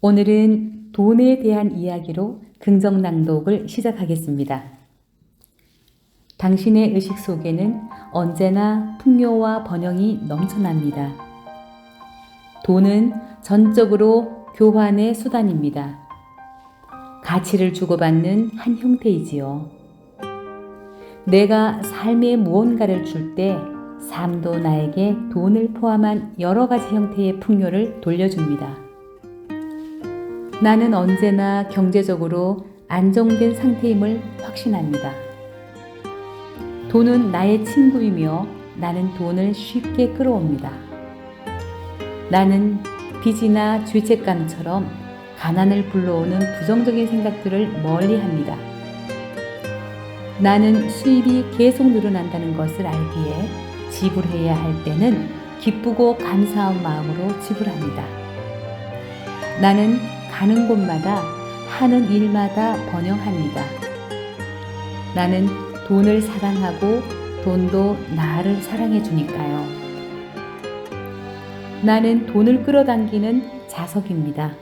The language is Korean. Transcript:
오늘은 돈에 대한 이야기로 긍정 낭독을 시작하겠습니다. 당신의 의식 속에는 언제나 풍요와 번영이 넘쳐납니다. 돈은 전적으로 교환의 수단입니다. 가치를 주고받는 한 형태이지요. 내가 삶의 무언가를 줄 때 삶도 나에게 돈을 포함한 여러 가지 형태의 풍요를 돌려줍니다. 나는 언제나 경제적으로 안정된 상태임을 확신합니다. 돈은 나의 친구이며 나는 돈을 쉽게 끌어옵니다. 나는 빚이나 죄책감처럼 가난을 불러오는 부정적인 생각들을 멀리 합니다. 나는 수입이 계속 늘어난다는 것을 알기에 지불해야 할 때는 기쁘고 감사한 마음으로 지불합니다. 나는 가는 곳마다 하는 일마다 번영합니다. 나는 돈을 사랑하고 돈도 나를 사랑해 주니까요. 나는 돈을 끌어당기는 자석입니다.